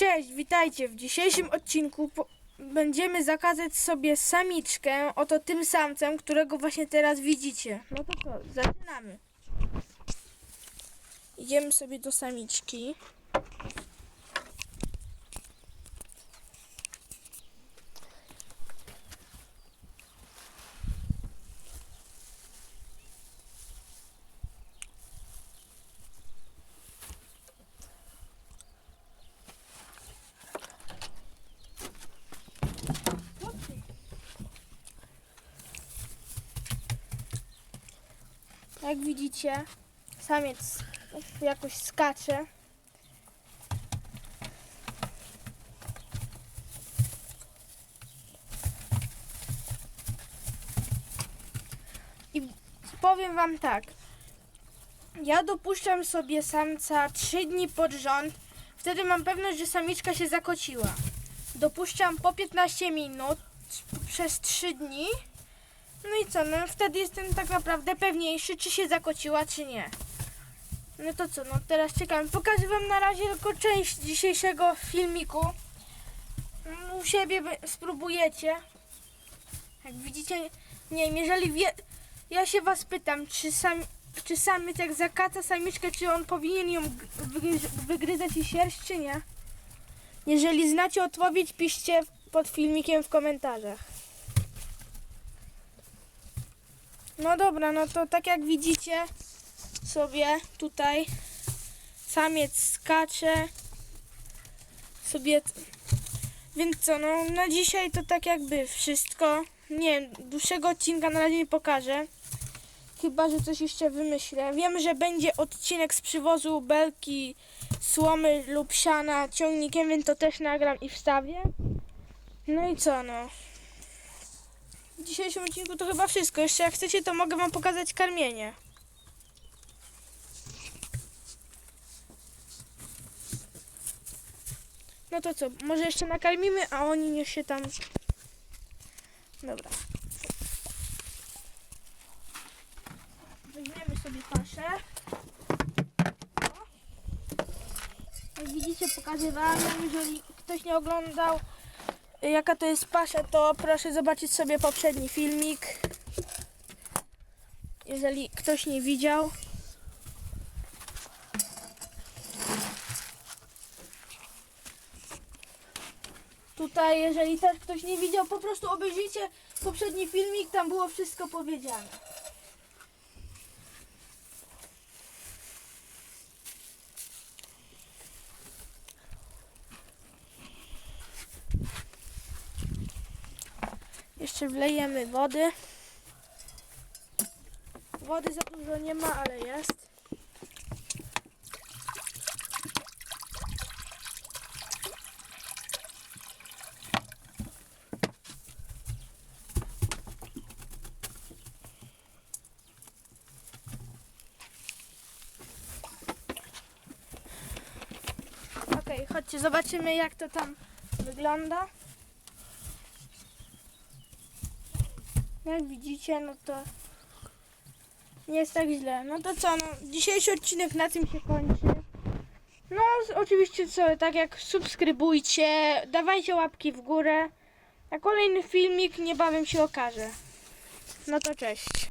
Cześć, witajcie. W dzisiejszym odcinku będziemy zakazać sobie samiczkę, oto tym samcem, którego właśnie teraz widzicie. No to co, zaczynamy. Idziemy sobie do samiczki. Jak widzicie, samiec jakoś skacze. I powiem wam tak. Ja dopuszczam sobie samca 3 dni pod rząd. Wtedy mam pewność, że samiczka się zakociła. Dopuszczam po 15 minut przez 3 dni. No i co, no wtedy jestem tak naprawdę pewniejszy, czy się zakociła, czy nie. No to co, no teraz czekam. Pokażę wam na razie tylko część dzisiejszego filmiku. U siebie spróbujecie. Jak widzicie, nie wiem, jeżeli wie... Ja się was pytam, czy sam, czy samiec jak zakaca samiczkę, czy on powinien ją wygryzać i sierść, czy nie? Jeżeli znacie odpowiedź, piszcie pod filmikiem w komentarzach. No dobra, no to tak jak widzicie sobie tutaj samiec skacze sobie więc co, no na dzisiaj to tak jakby wszystko. Nie wiem, dłuższego odcinka na razie nie pokażę. Chyba, że coś jeszcze wymyślę. Wiem, że będzie odcinek z przywozu belki, słomy lub siana ciągnikiem, więc to też nagram i wstawię. No i co, no. W dzisiejszym odcinku to chyba wszystko. Jeszcze jak chcecie, to mogę wam pokazać karmienie. No to co, może jeszcze nakarmimy, a oni niech się tam... Dobra. Weźmiemy sobie paszę. Jak widzicie, pokazywałam, jeżeli ktoś nie oglądał jaka to jest pasza, to proszę zobaczyć sobie poprzedni filmik. Jeżeli ktoś nie widział. Tutaj, jeżeli też ktoś nie widział, po prostu obejrzyjcie poprzedni filmik, tam było wszystko powiedziane. Jeszcze wlejemy wody. Wody za dużo nie ma, ale jest. Okej, chodźcie, zobaczymy jak to tam wygląda. Jak widzicie, no to nie jest tak źle. No to co, no, dzisiejszy odcinek na tym się kończy. No, oczywiście co, tak jak subskrybujcie, dawajcie łapki w górę, a kolejny filmik niebawem się okaże. No to cześć.